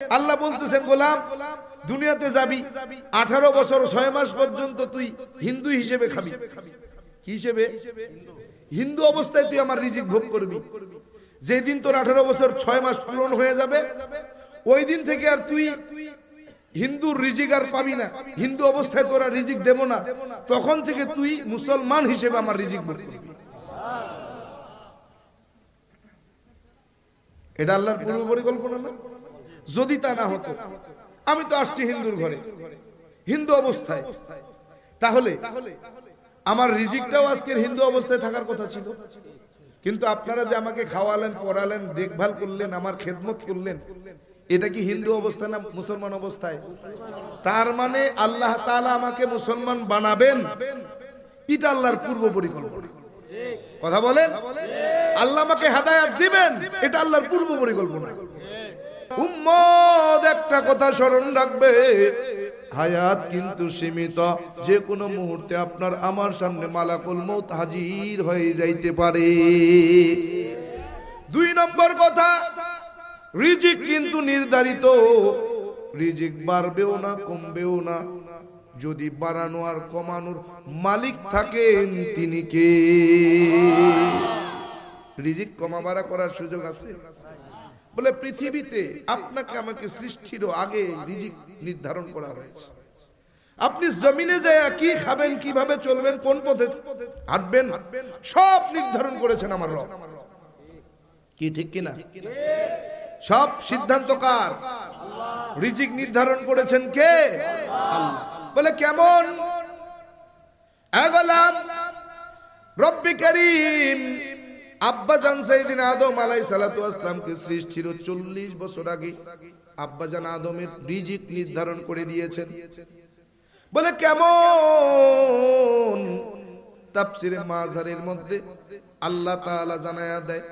আল্লাহ বলতেছেন গোলাম, দুনিয়াতে যাবি, আঠারো বছর ছয় মাস পর্যন্ত তুই হিন্দু হিসেবে খাবি। হিসেবে? হিন্দু অবস্থায় তুই আমার রিজিক ভোগ করবি। যেদিন তোর আঠারো বছর ছয় মাস পূরণ হয়ে যাবে, ওই দিন থেকে আর তুই হিন্দুর রিজিক আর পাবি না। হিন্দু অবস্থায় তোরা রিজিক দেব না। তখন থেকে তুই মুসলমান হিসেবে আমার রিজিক ভোগ করবি। এটা আল্লাহর পূর্ব পরিকল্পনা না? যদি তা না হতো, আমি তো আসছি হিন্দুর ঘরে। হিন্দু অবস্থায়। তাহলে আমার রিজিকটাও আজকের হিন্দু অবস্থায় থাকার কথা ছিল। কিন্তু আপনারা যে আমাকে খাওয়ালেন, পড়ালেন, দেখভাল করলেন, আমার খেদমত করলেন, এটা কি হিন্দু অবস্থা না মুসলমান অবস্থায়? তার মানে আল্লাহ তাআলা আমাকে মুসলমান বানাবেন? এটা আল্লাহর পূর্ব পরিকল্পনা। কথা বলেন? আল্লাহ আমাকে হেদায়াত দিবেন? এটা আল্লাহর পূর্ব পরিকল্পনা। উম্মদ একটা কথা স্মরণ রাখবে। হায়াত কিন্তু সীমিত। যে কোনো মুহূর্তে আপনার আমার সামনে মালাকুল মৌত হাজির হয়ে যাইতে পারে। দুই নম্বর কথা, রিজিক কিন্তু নির্ধারিত। রিজিক বাড়বেও না, কমবেও না। যদি বাড়ানো আর কমানোর মালিক থাকেন তিনি কে? রিজিক কমা বাড়া করার সুযোগ আছে? বলে, পৃথিবীতে আপনাকে আমাকে সৃষ্টির আগে রিজিক নির্ধারণ করা হয়েছে। আপনি জমিনে যায় কি খাবেন, কীভাবে চলবেন, কোন পথে হাঁটবেন, সব নির্ধারণ করেছেন আমার রব। কি, ঠিক কিনা? সব সিদ্ধান্ত কার? রিজিক নির্ধারণ করেছেন কে? আল্লাহ। বলে, কেমন? এগলাম রব্বি করিম আব্বা জান সাইদিন আদম আলাই সালাতু আসলামকে সৃষ্টির চল্লিশ বছর আগে আব্বা জান আদমের রিজিক নির্ধারণ করে দিয়েছেন। বলে, কেমন? তাফসিরে মাঝারের মধ্যে আল্লাহ তাআলা জানায়া দেয়,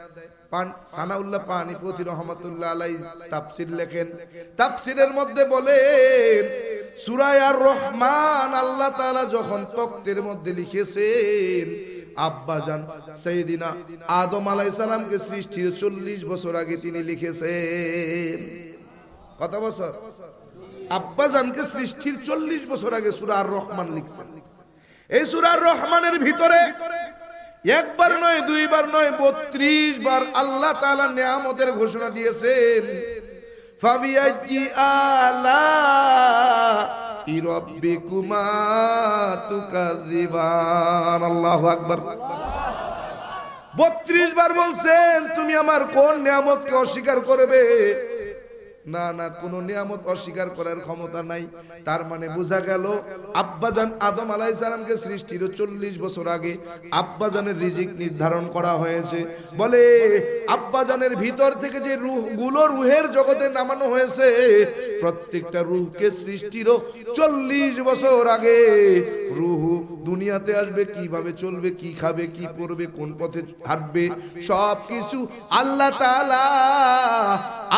পান সানাউল্লাহ পানিপতি রহমতুল্লাহ আলাই তাফসির লেখেন। তাফসিরের মধ্যে বলেন, সূরা আর রহমান আল্লাহ তাআলা যখন তক্তের মধ্যে লিখেছেন আব্বাজান সাইদিনা আদম আলাইহিস সালামকে সৃষ্টির চল্লিশ বছর আগে তিনি লিখেছেন। কত বছর? আব্বাজানকে সৃষ্টির চল্লিশ বছর আগে সুরার রহমান লিখছেন। এই সুরার রহমানের ভিতরে একবার নয়, দুইবার নয়, বত্রিশ বার আল্লাহ তাআলা নিয়ামতের ঘোষণা দিয়েছেন ফাবিয়াজি আলা আকবার। বত্রিশ বার বলছেন তুমি আমার কোন নিয়ামতকে অস্বীকার করবে? না না, কোন নিয়ামত অস্বীকার করার ক্ষমতা নাই। তার মানে বোঝা গেল, আব্বাজান আদম আলাই সালামকে সৃষ্টির চল্লিশ বছর আগে আব্বাজানের রিজিক নির্ধারণ করা হয়েছে। বলে, আব্বাজানের ভিতর থেকে যে রুহ, গুলো রুহের জগতে নামানো হয়েছে, প্রত্যেকটা রুহকে সৃষ্টিরও চল্লিশ বছর আগে রুহ দুনিয়াতে আসবে, কীভাবে চলবে, কি খাবে, কি পড়বে কোন পথে হাঁটবে সব কিছু আল্লাহ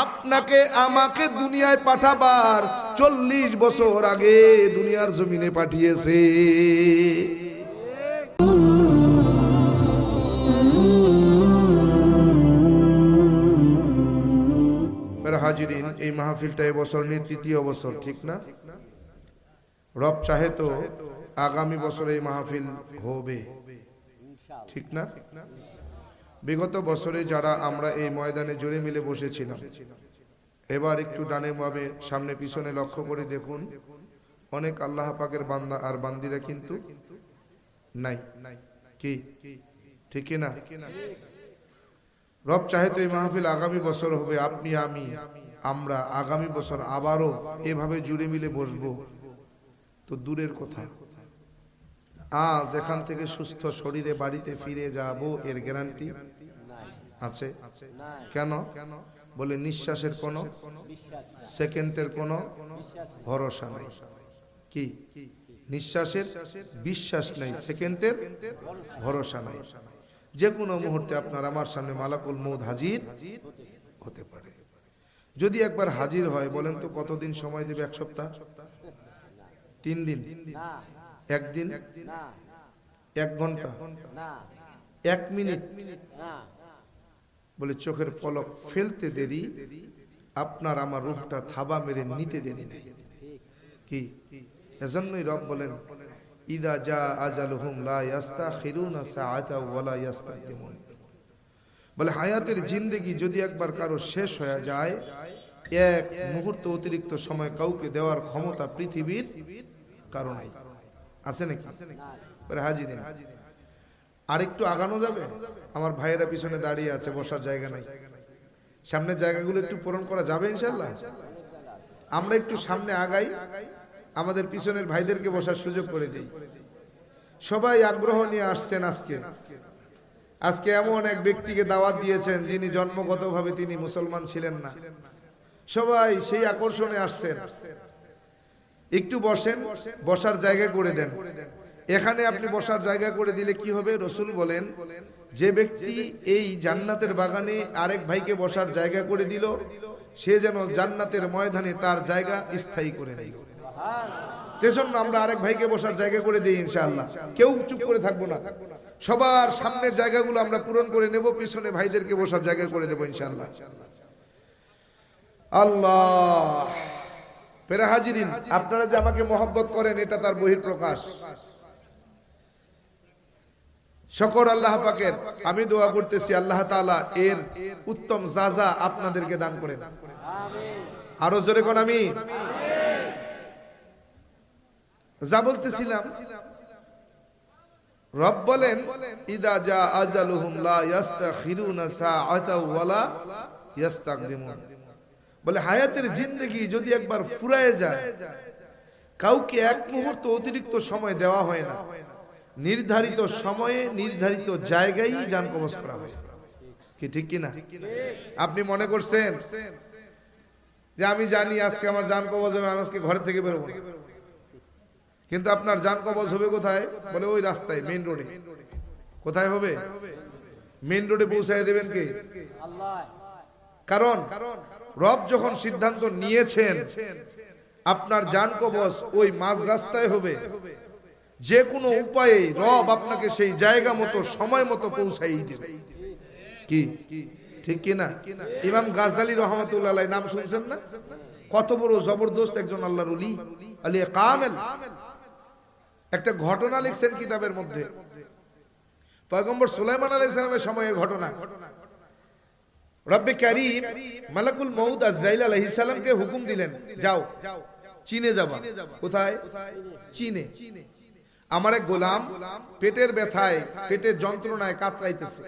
আপনাকে আমাকে দুনিয়ায় পাঠাবার চল্লিশ বছর আগে দুনিয়ার জমিনে পাঠিয়েছে। এই মাহফিলটা এবছর নিয়ে তৃতীয় বছর, ঠিক না? রব চাহে তো আগামী বছর এই মাহফিল হবে। ঠিক না? বিগত বছরে যারা আমরা এই ময়দানে জোরে মিলে বসেছিলাম এবার একটু ডানে ভাবে সামনে পিছনে লক্ষ্য করে দেখুন। অনেক আল্লাহ পাকের বান্দা আর বান্দিরা কিন্তু নাই। কি? ঠিক না? রব চাহে তো এই মাহফিল আগামী বছর হবে আপনি আমি আমরা আগামী বছর আবারও এভাবে জুড়ে মিলে বসবো। তো দূরের কথা। আজ এখান থেকে সুস্থ শরীরে বাড়িতে ফিরে যাব এর গ্যারান্টি আছে। কেন? বলে নিঃশ্বাসের কোনো, সেকেন্ডের কোনো ভরসা নাই। কি? নিঃশ্বাসের বিশ্বাস নাই, সেকেন্ডের ভরসা নাই। যে কোনো মুহূর্তে আপনার আমার সামনে মালাকুল মৌদ হাজির হতে পারে। যদি একবার হাজির হয়, বলেন তো কতদিন সময় দেবে? এক সপ্তাহ? তিন দিন? একদিন? এক ঘণ্টা? এক মিনিট? বলে, চোখের পলক ফেলতে দেরি, আপনার আমার রূপটা থাবা মেরে নিতে দেনি নাই। কি? এজন্যই রব বলেন, ইদা যা আজালুহুম লা ইয়াস্তাখিরুনা সাআতা ওয়ালা ইয়াস্তাকদিমুন বলে, হায়াতের জিন্দেগি যদি একবার কারও শেষ হয়ে যায়, এক মুহূর্ত অতিরিক্ত সময় কাউকে দেওয়ার ক্ষমতা পৃথিবীর কারও নাই। আছে নাকি? বলে, হাজি দিন। আরেকটু আগানো যাবে? আমার ভাইয়েরা পিছনে দাঁড়িয়ে আছে, বসার জায়গা নাই। সামনের জায়গাগুলো একটু পূরণ করা যাবে ইনশাল্লাহ আমরা একটু সামনে আগাই, আমাদের পিছনের ভাইদেরকে বসার সুযোগ করে দিই। সবাই আগ্রহ নিয়ে আসছেন আজকে। আজকে এমন এক ব্যক্তিকে দাওয়াত দিয়েছেন, যিনি জন্মগতভাবে তিনি মুসলমান ছিলেন না। সবাই সেই আকর্ষণে আসছেন। একটু বসেন, বসার জায়গা করে দেন। এখানে আপনি বসার জায়গা করে দিলে কি হবে? রসুল বলেন, যে ব্যক্তি এই জান্নাতের বাগানে আরেক ভাইকে বসার জায়গা করে দিল, সে যেন জান্নাতের ময়দানে তার জায়গা স্থায়ী করে নিল সেজন্য আমরা আরেক ভাইকে বসার জায়গা করে দিই ইনশাআল্লাহ। কেউ চুপ করে থাকব না। সবার সামনের জায়গাগুলো আমরা পূরণ করে নেব, পিছনে ভাইদেরকে বসার জায়গা করে দেবো ইনশাআল্লাহ। আল্লাহ, ফেরা আপনারা যে আমাকে মহব্বত করেন, এটা তার বহির প্রকাশ শকর আল্লাহ পাকের। আমি দোয়া করতেছি আল্লাহ তাআলা এর উত্তম জাজা আপনাদেরকে দান করেন। আরও জোরে কোন আমি। যা বলতেছিলাম। রব বলেন, ইদা যা ওয়ালা বলে, হায়াতের যদি একবার ফুরায় যায়, কাউকে এক মুহূর্ত অতিরিক্ত সময় দেওয়া হয় না। নির্ধারিত সময়ে নির্ধারিত জায়গায় যান কবজ করা হয়। কি ঠিক কিনা আপনি মনে করছেন যে আমি জানি আজকে আমার যান কবজ হবে, আমি আজকে ঘরে থেকে বেরোবো কিন্তু আপনার যান কবজ হবে কোথায়? বলে ওই রাস্তায় মেইন রোডে কোথায় হবে? মেইন রোডে পৌঁছায় দেবেন কে? কারণ রব যখন সিদ্ধান্ত নিয়েছেন, আপনার যান কবচ ওই মাঝ রাস্তায় হবে। যে কোনো উপায়ে রব আপনাকে সেই জায়গা মতো, সময় মতো পৌঁছাই দেবে। কি? ঠিক কি না ইমাম গাজালি রহমতুল্লাহ নাম শুনছেন না? কত বড় জবরদস্ত একজন আল্লাহর উলি আলী কামেল। একটা ঘটনা লিখছেন কিতাবের মধ্যে। পয়গম্বর সুলাইমান আলাইহিস সালামের সময়ের ঘটনা। রব্বে কারিম মালাকুল মউদ আজরাইল আলাইহিস সালামকে হুকুম দিলেন, যাও, চীনে যাবা। কোথায়? চীনে। আমার এক গোলাম পেটের ব্যথায়, পেটের যন্ত্রণায় কাতরাইতেছে।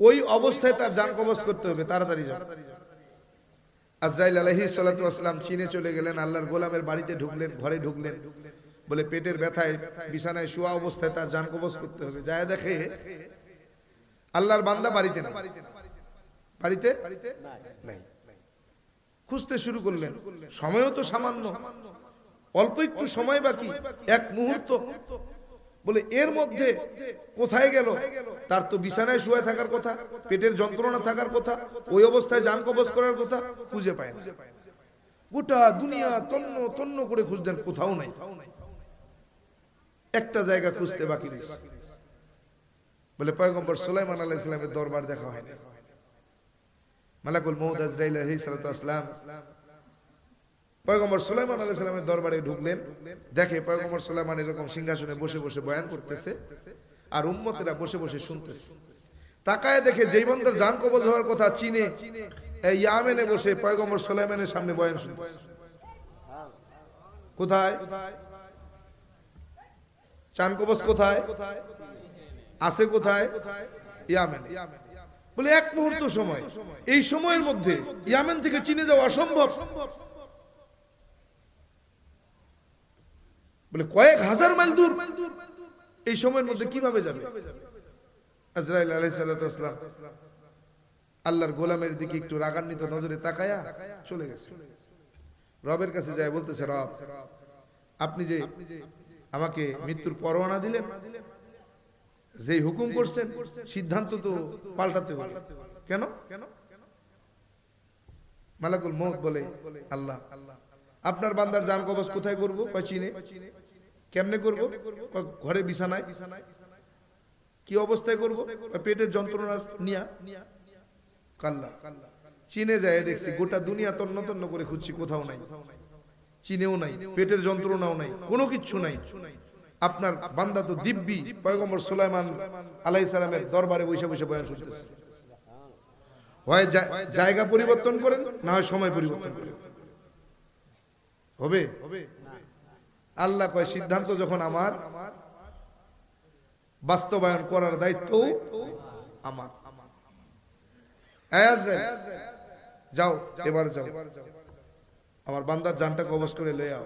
ওই অবস্থায় তার যান কবজ করতে হবে, তাড়াতাড়ি আজরাইল আলহি সাল্লাম চীনে চলে গেলেন, আল্লাহর গোলামের বাড়িতে ঢুকলেন, ঘরে ঢুকলেন। বলে পেটের ব্যথায়, বিছানায় শোয়া অবস্থায় তার যান কবজ করতে হবে। যায় দেখে আল্লাহর বান্দা বাড়িতে না বাড়িতে? খুঁজতে শুরু করলেন। সময়ও তো সামান্য। অল্প একটু সময় বাকি এক মুহূর্ত। বলে এর মধ্যে কোথায় গেল? তার তো বিছানায় শুয়ে থাকার কথা পেটের যন্ত্রণা থাকার কথা ওই অবস্থায় যান কবজ করার কথা খুঁজে পায় না। গোটা দুনিয়া তন্ন তন্ন করে খুঁজলেন কোথাও নাই। একটা জায়গা খুঁজতে বাকি বলে পয়গম্বর সুলাইমান আলাইহিস ইসলামের দরবার দেখা হয় না মালাকুল মৌদ আজরাইল আলাইহিস সালাতু আসসালাম পয়গম্বর সুলাইমান আলাইহিস সালামের দরবারে ঢুকলেন। দেখে পয়গম্বর সুলাইমান এরকম সিংহাসনে বসে বসে বয়ান করতেছে আর উম্মতেরা বসে বসে শুনতেছে। তাকায় দেখে যেই বন্দার জান কবজ হওয়ার কথা চীনে ইয়ামেনে বসে পয়গম্বর সুলাইমানের সামনে বয়ান শুনতেছে। কোথায়? চান কবজ কোথায়? আছে কোথায়? ইয়ামেনে। বলে এক মুহূর্ত সময়। এই সময়ের মধ্যে ইয়ামেন থেকে চীনে যাওয়া অসম্ভব। বলে, কয়েক হাজার মাইল দূর। এই সময়ের মধ্যে কীভাবে যাবে? আজরাইল আলাইহিসসালাম আল্লাহর গোলামের দিকে একটু রাগান্বিত নজরে তাকায়া চলে গেছে। রবের কাছে যায় বলতেছে, রব, আপনি যে আমাকে মৃত্যুর পরোয়ানা দিলেন, যেই হুকুম করছেন, সিদ্ধান্ত তো পাল্টাতে হবে। কেন? কেন মালাকুল মৌত বলে, আল্লাহ, আপনার বান্দার জান কবজ কোথায় করব? চীনে? কেমনে করব? ঘরে বিছানায়? কি অবস্থায় করব? পেটের যন্ত্রণা নিয়া। কাল্লা। চীনে যায়, দেখছি গোটা দুনিয়া তন্ন তন্ন করে খুঁজছি, কোথাও নাই। চীনেও নাই, পেটের যন্ত্রণাও নাই, কোনো কিচ্ছু নাই। আপনার বান্দা তো দিব্যি, পয়গম্বর সুলাইমান আলাই সালামের দরবারে বসে বসে বয়ান শুনতেছে। হয় জায়গা পরিবর্তন করেন, না হয় সময় পরিবর্তন করেন। হবে হবে? আল্লাহ কয়, সিদ্ধান্ত যখন আমার, বাস্তবায়ন করার দায়িত্ব আমার। যাও, এবার যাও। আমার বান্দার জানটা কবজ করে লয়ে আও।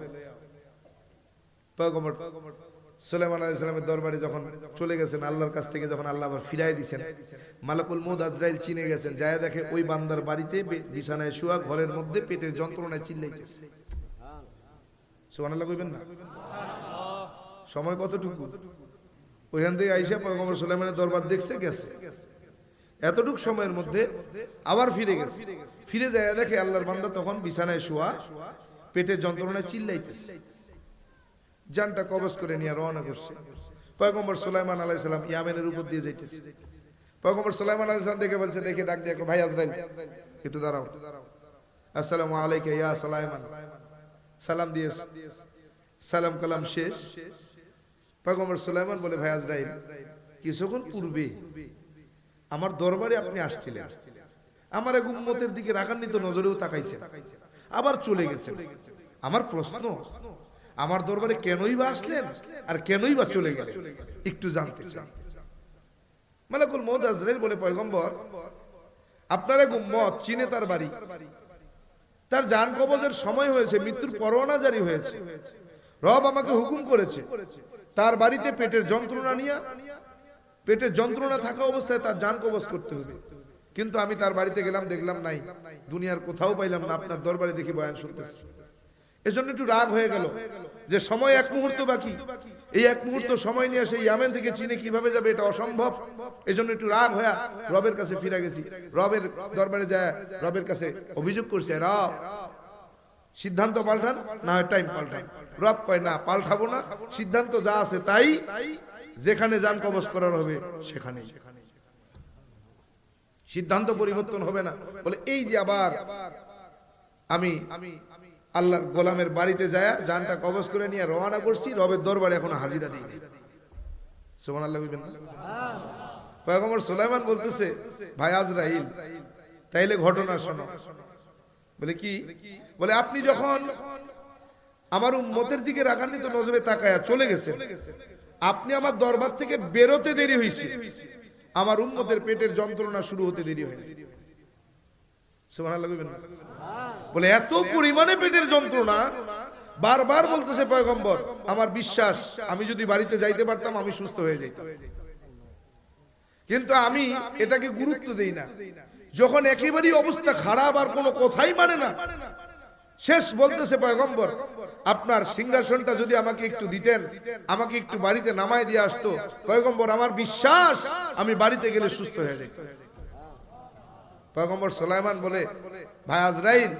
সুলাইমান আলাইহিস সালামের দরবারে যখন চলে গেছেন, আল্লাহর কাছ থেকে যখন আল্লাহ আবার ফিরাই দিয়েছেন মালাকুল মৌদ আজরাইল চিনে গেছেন, যায় দেখে ওই বান্দার বাড়িতে বিছানায় শুয়া ঘরের মধ্যে পেটের যন্ত্রণায় চিল্লাইতেছে। সুবহানাল্লাহ কইবেন না? সময় কতটুকু? ওইখান থেকে আইসা পয়গম্বর সুলাইমানের দরবার দেখছে, গেছে। এতটুক সময়ের মধ্যে আবার ফিরে গেছে। ফিরে যায়, দেখে আল্লাহর বান্দা তখন বিছানায় শোয়া পেটের যন্ত্রণায় চিল্লাইতেছে। জানটা কবজ করে নিয়ে রওনা করছে। পয়গম্বর সুলাইমান সালাম ইয়ামেনের উপর দিয়ে যাইতেছে। পয়গম্বর সুলাইমান সালাম দেখে বলছে, দেখে ডাক দিয়ে ভাই আজরাইল, একটু দাঁড়াও। আসসালামু আলাইকা ইয়া সালাম দিয়েছে। সালাম কালাম শেষ। পয়গম্বর সুলাইমান বলে, ভাই আজরাইল, কিছুক্ষণ পূর্বে আমার দরবারে আপনি আসছিলেন। আমার এক উম্মতের দিকে রাগান্বিত নজরেও তাকাইছেন। আবার চলে গেছেন। আমার প্রশ্ন, আমার দরবারে কেনই বা আসলেন আর কেনই বা চলে গেলেন? একটু জানতে চাই। মালাকুল মৌদ আজরাইল বলে, পয়গম্বর, আপনার এক উম্মত চীনে তার বাড়ি। তার জান কবজের সময় হয়েছে, মৃত্যুর পরোয়ানা জারি হয়েছে। রব আমাকে হুকুম করেছে, তার বাড়িতে পেটের যন্ত্রণা নিয়ে, পেটের যন্ত্রণা থাকা অবস্থায় তার জান কবজ করতে হবে। কিন্তু আমি তার বাড়িতে গেলাম, দেখলাম নাই। দুনিয়ার কোথাও পাইলাম না, আপনার দরবারে দেখি বয়ান শুনতেছি। এজন্য একটু রাগ হয়ে গেল যে সময় এক মুহূর্ত বাকি। এই এক মুহূর্ত সময় নিয়ে সেই ইয়ামেন থেকে চীনে কীভাবে যাবে এটা অসম্ভব। এজন্য একটু রাগ হয়ে রবের কাছে ফিরে গেছি। রবের দরবারে যায়, রবের কাছে অভিযোগ করছে, রব, সিদ্ধান্ত পাল্টান, না হয় টাইম পাল্টান। রব কয়, না, পাল্টাবো না। সিদ্ধান্ত যা আছে তাই, যেখানে যান কবজ করার হবে সেখানেই। সিদ্ধান্ত পরিবর্তন হবে না। বলে, এই যে আবার আমি আল্লাহর গোলামের বাড়িতে যায়, জানটা কবজ করে নিয়ে রওনা করছি, রবের দরবারে এখন হাজিরা দিই সোমান আল্লাহ না? পয়গম্বর সুলাইমান বলতেছে, ভাই আজরাইল, তাইলে ঘটনা শোনো। বলে কি? বলে, আপনি যখন আমার উম্মতের দিকে রাগান্বিত নজরে তাকায়া চলে গেছেন, আপনি আমার দরবার থেকে বেরোতে দেরি হয়েছে আমার উম্মতের পেটের যন্ত্রণা শুরু হতে দেরি হয়নি। সুবহানাল্লাহ কইবেন না? বলে, এত পরিমাণে পেটের যন্ত্রণা? বারবার বলতেছে পয়গম্বর, আমার বিশ্বাস, আমি যদি বাড়িতে যাইতে পারতাম, আমি সুস্থ হয়ে যেতাম। কিন্তু আমি এটাকে গুরুত্ব দেই না। যখন একেবারেই অবস্থা খারাপ আর কোনো কথাই মানে না, শেষ বলতেছে পয়গম্বর, আপনার সিংহাসনটা যদি আমাকে একটু দিতেন, আমাকে একটু বাড়িতে নামায় দিয়ে আসতো। পয়গম্বর, আমার বিশ্বাস, আমি বাড়িতে গেলে সুস্থ হয়ে যেত পয়গম্বর সোলাইমান বলে, ভাই আজরাইল,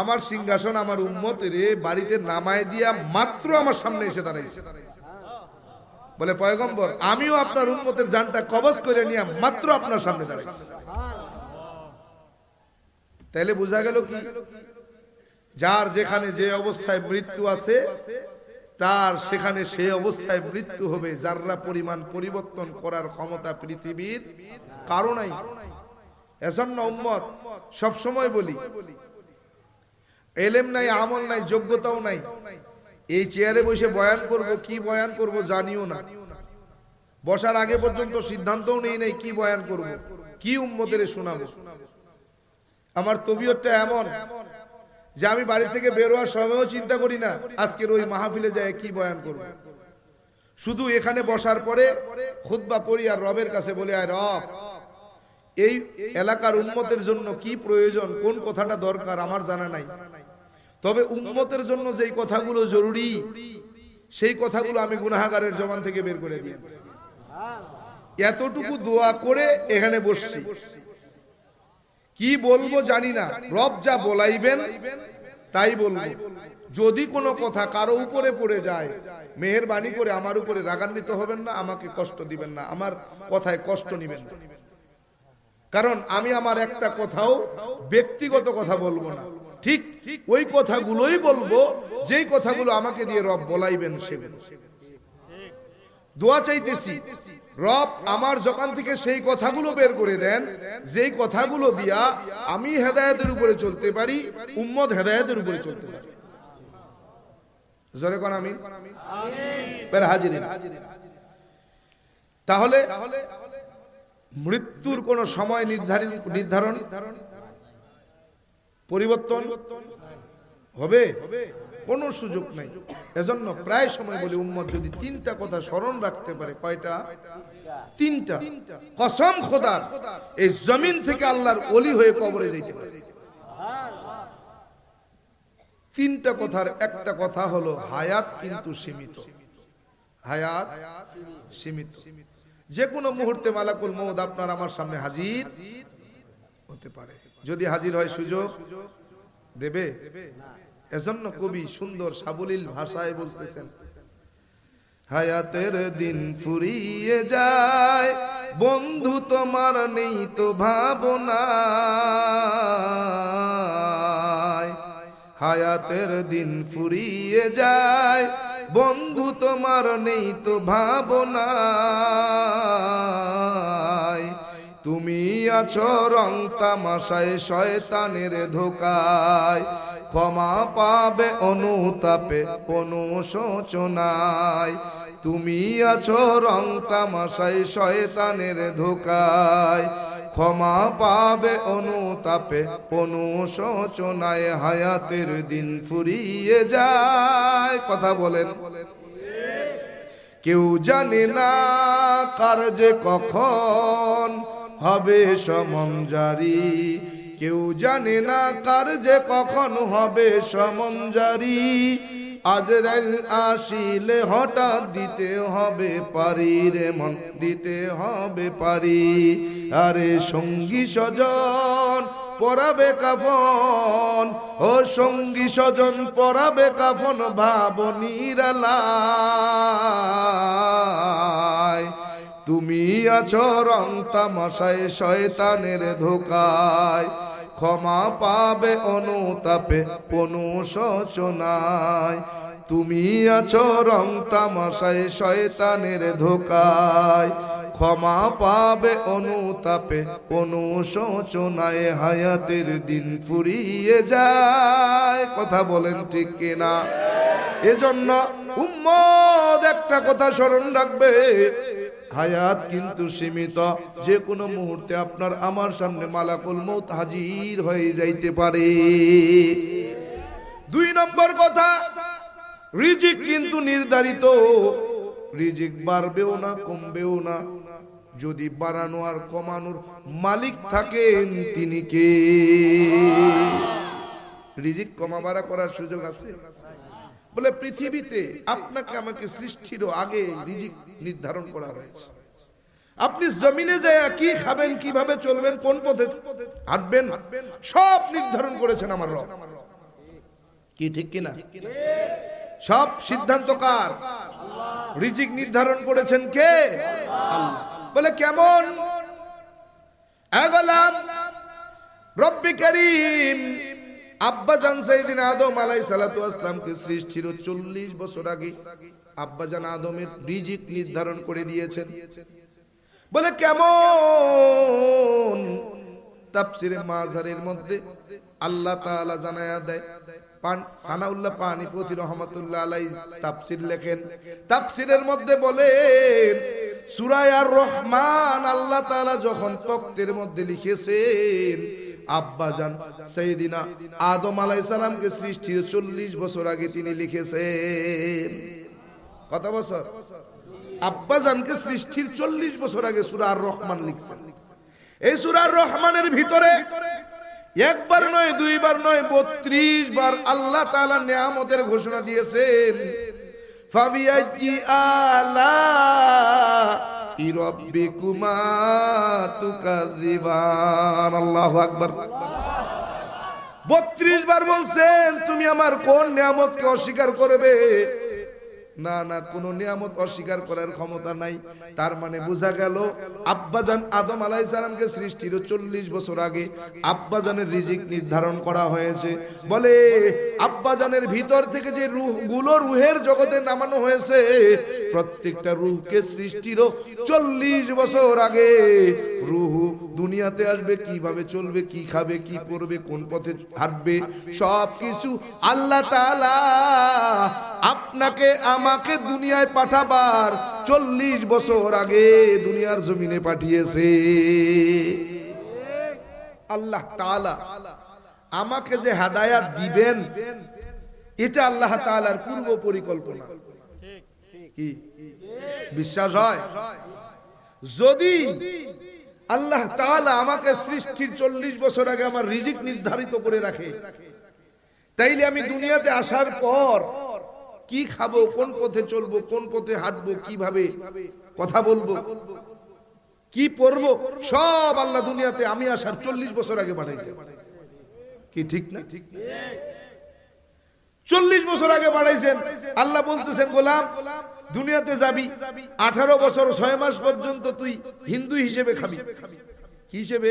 আমার সিংহাসন আমার উম্মতের বাড়িতে নামায় দিয়া মাত্র আমার সামনে এসে দাঁড়াইছে। বলে, পয়গম্বর, আমিও আপনার উম্মতের জানটা কবজ করে নিয়ে মাত্র আপনার সামনে দাঁড়াইছি। তাইলে বোঝা গেল কি? যার যেখানে যে অবস্থায় মৃত্যু আছে, তার সেখানে সে অবস্থায় মৃত্যু হবে। যাররা পরিমাণ পরিবর্তন করার ক্ষমতা পৃথিবীর কারণই এজন্য উম্মত সব সময় বলি, এলেম নাই, আমল নাই, যোগ্যতাও নাই। এই চেয়ারে বসে বয়ান করব, কি বয়ান করব জানিও না। বসার আগে পর্যন্ত সিদ্ধান্তও নেই নাই কি বয়ান করব, কি উম্মতের শোনাবো। আমার তবিয়তটা এমন যে আমি বাড়ি থেকে বেরোয়ার সময়ও চিন্তা করি না আজকের ওই মাহফিলে যায় কি বয়ান করব। শুধু এখানে বসার পরে খুতবা পড়ি আর রবের কাছে বলে, আয় রব এই এলাকার উন্মতের জন্য কি প্রয়োজন? কোন কথাটা দরকার? আমার জানা নাই। তবে উন্মতের জন্য যেই কথাগুলো জরুরি, সেই কথাগুলো আমি গুনাহাগারের জবান থেকে বের করে দিই এতটুকু দোয়া করে এখানে বসছি। কি বলব জানি না। রব যা বলাইবেন, তাই বলব। যদি কোনো কথা কারও উপরে পড়ে যায়, মেহেরবানি করে আমার উপরে রাগান্বিত হবেন না, আমাকে কষ্ট দিবেন না। আমার কথায় কষ্ট নিবেন না। কারণ আমি আমার একটা কথাও ব্যক্তিগত কথা বলব না। ঠিক ওই কথাগুলোই বলব যেই কথাগুলো আমাকে দিয়ে রব বলাইবেন সেগুলো। দোয়া চাইতেছি রব আমার জবান থেকে সেই কথাগুলো বের করে দেন যেই কথাগুলো দিয়া আমি হেদায়েতের উপরে চলতে পারি উম্মত হেদায়েতের উপরে চলতে পারি। জোরে কোন আমি হাজিরিন। তাহলে মৃত্যুর কোন সময় নির্ধারিত, নির্ধারণ, পরিবর্তন হবে? কোনো সুযোগ নাই। এজন্য প্রায় সময় বলি, উম্মত যদি তিনটা কথা স্মরণ রাখতে পারে, কয়টা? তিনটা। কসম খোদার, এই জমিন থেকে আল্লাহর অলি হয়ে কবরে যাইতে পারে। তিনটা কথার একটা কথা হলো, হায়াত কিন্তু সীমিত। হায়াত সীমিত সীমিত। যে কোনো মুহূর্তে মালাকুল মৌদ আপনার আমার সামনে হাজির হতে পারে। যদি হাজির হয় সুযোগ দেবে? এজন্য কবি সুন্দর সাবলীল ভাষায় বলতেছেন, হায়াতের দিন ফুরিয়ে যায়, বন্ধু তোমার নেই তো ভাবনা। হায়াতের দিন ফুরিয়ে যায়। বন্ধু তোমার নেই তো ভাবনা তুমি আছো রং তামাশায় শয়তানের ধোকায়। ক্ষমা পাবে অনুতাপে কোনো শোচনায় তুমি আছো রং তামাশায় শয়তানের ধোকায়। ক্ষমা পাবে অনুতাপে কোনো শোচনায় হায়াতের দিন ফুরিয়ে যায়। কথা বলেন। কেউ জানে না কার যে কখন হবে সমম জারি। কেউ জানে না কার যে কখন হবে সমম জারি। আজরাইল আসিলে হঠাৎ দিতে হবে পারি রে মন, দিতে হবে পারি। আরে সঙ্গী স্বজন, পরাবে কাফন। ও সঙ্গী স্বজন, পরাবে কাফন ভাব নিরালায় তুমি আছো রং তামাশায়, শয়তানের ধোকায়। ক্ষমা পাবে, অনুতাপে কোনো শোচনায় তুমি আছো রং তামাশায়, শয়তানের ধোকায়। ক্ষমা পাবে, অনুতাপে কোনো শোচনায় হায়াতের দিন ফুরিয়ে যায়। কথা বলেন ঠিক কিনা? এজন্য উম্মদ একটা কথা স্মরণ রাখবে। হায়াত কিন্তু সীমিত। যে কোনো মুহূর্তে আপনার আমার সামনে মালাকুল মৌত হাজির হয়ে যাইতে পারে। দুই নম্বর কথা, রিজিক কিন্তু নির্ধারিত। রিজিক বাড়বেও না, কমবেও না। যদি বাড়ানো আর কমানোর মালিক থাকেন তিনি কে? রিজিক কমা বাড়া করার সুযোগ আছে? বলে, পৃথিবীতে আপনাকে আমাকে সৃষ্টির আগে রিজিক নির্ধারণ করা হয়েছে। আপনি জমিনে যায় কি খাবেন, কীভাবে চলবেন, কোন পথে হাঁটবেন, সব নির্ধারণ করেছেন আমার রব। কি, ঠিক কিনা? সব সিদ্ধান্ত কার? রিজিক নির্ধারণ করেছেন কে? আল্লাহ। বলে, কেমন? এগলাম রব্বি করিম আব্বাজান সাইদিন আদম আলাই সালাতু আসলামকে সৃষ্টির চল্লিশ বছর আগে। আব্বাজান আদমের রিজিক নির্ধারণ করে দিয়েছেন। বলে, কেমন? তাফসিরে মাঝারের মধ্যে আল্লাহ তাআলা জানায়া দেয়, পান সানাউল্লাহ পানিপতি রহমতুল্লাহ আলাই তাফসির লেখেন। তাফসিরের মধ্যে বলেন, সূরা আর রহমান আল্লাহ তাআলা যখন তক্তের মধ্যে লিখেছেন আব্বাজান সেইদিনা আদম আলাইহিস সালামকে সৃষ্টির চল্লিশ বছর আগে তিনি লিখেছেন। কত বছর? আব্বাজানকে সৃষ্টির চল্লিশ বছর আগে সুরা আর রহমান লিখছেন। এই সুরার রহমানের ভিতরে একবার নয়, দুইবার নয়, বত্রিশ বার আল্লাহ তাআলা নিয়ামতের ঘোষণা দিয়েছেন। ফাবিয়াজি আলা বত্রিশ বার বলছেন, তুমি আমার কোন নিয়ামতকে অস্বীকার করবে? না না, কোনো নিয়ামত অস্বীকার করার ক্ষমতা নাই। তার মানে বোঝা গেল, আব্বাজান আদম আলাই সালামকে সৃষ্টির চল্লিশ বছর আগে আব্বাজানের রিজিক নির্ধারণ করা হয়েছে। বলে আব্বাজানের ভিতর থেকে যে রুহগুলো রুহের জগতে নামানো হয়েছে, প্রত্যেকটা রুহকে সৃষ্টিরও চল্লিশ বছর আগে রুহু দুনিয়াতে আসবে, কীভাবে চলবে, কি খাবে, কি পড়বে কোন পথে হাঁটবে সব কিছু আল্লাহ তাআলা আপনাকে, আমাকে দুনিয়ায় পাঠাবার চল্লিশ বছর আগে দুনিয়ার জমিনে পাঠিয়েছে। আল্লাহ তাআলা আমাকে যে হাদায়াত দিবেন এটা আল্লাহ তাআলার পূর্ব পরিকল্পনা কি? বিশ্বাস হয়? যদি আল্লাহ তাআলা আমাকে সৃষ্টির চল্লিশ বছর আগে আমার রিজিক নির্ধারিত করে রাখে, তাইলে আমি দুনিয়াতে আসার পর কি খাব, কোন পথে চলবো, কোন পথে হাঁটবো, কীভাবে কথা বলব, কি পড়ব সব আল্লাহ দুনিয়াতে আমি আসার চল্লিশ বছর আগে পাঠাইছে কি ঠিক না? ঠিক চল্লিশ বছর আগে বাড়াইছেন আল্লাহ বলতেছেন, গোলাম, দুনিয়াতে যাবি, আঠারো বছর ছয় মাস পর্যন্ত তুই হিন্দু হিসেবে খাবি। হিসেবে?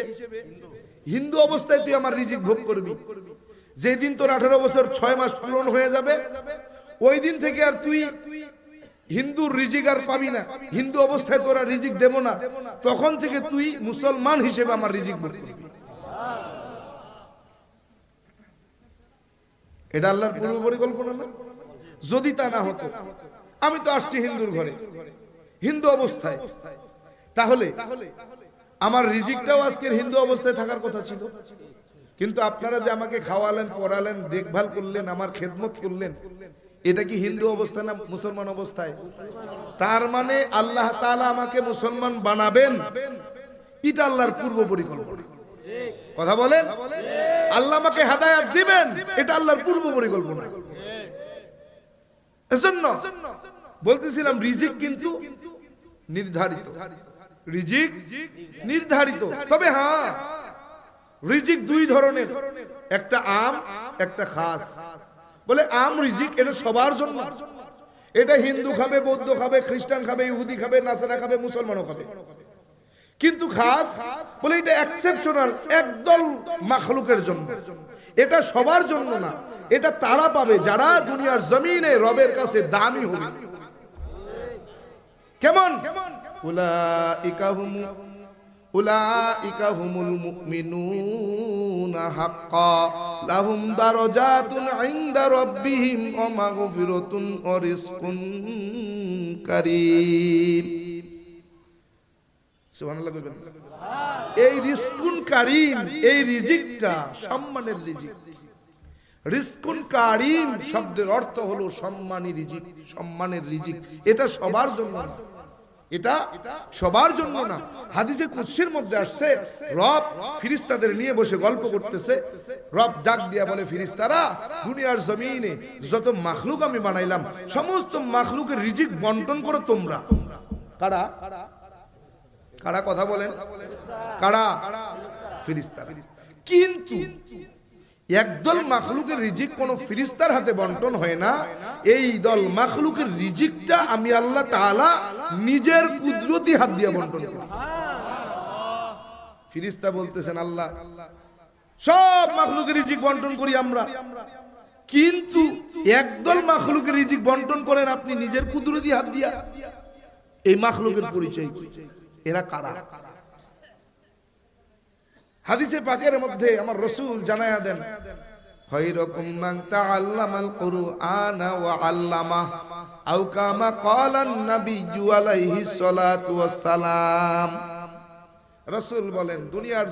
হিন্দু অবস্থায় তুই আমার রিজিক ভোগ করবি। যেদিন তোর আঠারো বছর ছয় মাস পূরণ হয়ে যাবে, ওই দিন থেকে আর তুই হিন্দুর রিজিক আর পাবি না। হিন্দু অবস্থায় তোরা রিজিক দেব না। তখন থেকে তুই মুসলমান হিসেবে আমার রিজিক ভোগ করবি। এটা আল্লাহর পূর্ব পরিকল্পনা না? যদি তা না হতো, আমি তো আসছি হিন্দুর ঘরে। হিন্দু অবস্থায়। তাহলে আমার রিজিকটাও আজকের হিন্দু অবস্থায় থাকার কথা ছিল। কিন্তু আপনারা যে আমাকে খাওয়ালেন, পড়ালেন, দেখভাল করলেন, আমার খেদমত করলেন, এটা কি হিন্দু অবস্থা না মুসলমান অবস্থায়? তার মানে আল্লাহ তাআলা আমাকে মুসলমান বানাবেন, এটা আল্লাহর পূর্ব পরিকল্পনা। কথা বলেন? আল্লাহ আমাকে হেদায়াত দিবেন, এটা আল্লাহর পূর্ব পরিকল্পনা। এজন্য বলতেছিলাম, রিজিক কিন্তু নির্ধারিত। রিজিক নির্ধারিত। তবে হ্যাঁ রিজিক দুই ধরনের। একটা আম, একটা খাস। বলে আম রিজিক, এটা সবার জন্য। এটা হিন্দু খাবে, বৌদ্ধ খাবে, খ্রিস্টান খাবে, ইহুদি খাবে, নাসারা খাবে, মুসলমানও খাবে। কিন্তু খাস বলে এটা এক্সেপশনাল একদল মাখলুকের জন্য। এটা সবার জন্য না, এটা তারা পাবে যারা দুনিয়ার জমিনে রবের কাছে দামি হবে। কেমন? উলাইকা হুম, উলাইকা হুমুল মুমিনুনা হাক্কা, লাহুম দারাজাতুন ইনদা রাব্বিহিম ওয়া মাগফিরাতুন ওয়া রিজকুন কারীম। সুবহানাল্লাহ কইবেন এই হাদিসে কুৎসির মধ্যে আসছে, রব ফিরিস্তাদের নিয়ে বসে গল্প করতেছে। রব ডাক দিয়া বলে, ফিরিস্তারা, দুনিয়ার জমিনে যত মাখলুক আমি বানাইলাম, সমস্ত মাখলুকের রিজিক বন্টন করো তোমরা। কারা? কারা কথা বলেন? কারা? ফিরিস্তারা। কিন্তু একদল মাখলুকের রিজিক কোন ফিরিস্তার হাতে বন্টন হয় না। এই দল মাখলুকের রিজিকটা আমি আল্লাহ তাআলা নিজের কুদরতি হাত দিয়ে বন্টন করি। ফিরিস্তা বলতেছেন, আল্লাহ, সব মাখলুকের রিজিক বন্টন করি আমরা। কিন্তু একদল মাখলুকের রিজিক বন্টন করেন আপনি নিজের কুদরতি হাত দিয়া। এই মাখলুকের পরিচয় কি? এরা কারা? হাদিসে পাকের মধ্যে আমার রসুল জানায়া দেন দুনিয়ার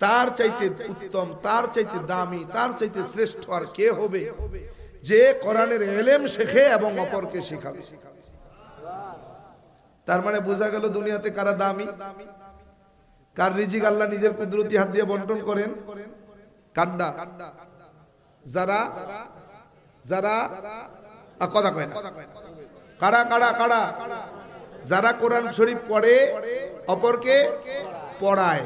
তার চাইতে উত্তম, তার চাইতে দামি, তার চাইতে শ্রেষ্ঠ আর কে হবে? যে কোরআনের এলেম শেখে এবং অপরকে শেখাবে। তার মানে বোঝা গেল দুনিয়াতে কারা দামি? কার রিজিক আল্লাহ নিজের কুদরতি হাত দিয়ে বন্টন করেন? কান্ডা যারা যারা, কথা কয় না। কারা কারা কারা? যারা কোরআন শরীফ পড়ে, অপরকে পড়ায়।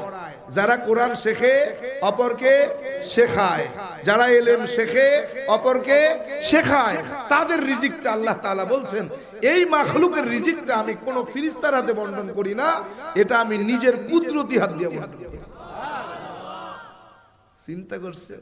যারা কোরআন শেখে, অপরকে শেখায়। যারা এলেম শেখে, অপরকে শেখায়। তাদের রিজিকটা আল্লাহ তালা বলছেন, এই মাখলুকের রিজিকটা আমি কোনো ফিরিস্তার হাতে বন্টন করি না। এটা আমি নিজের কুদরতি হাত দিয়ে বন্টন করি। চিন্তা করছে।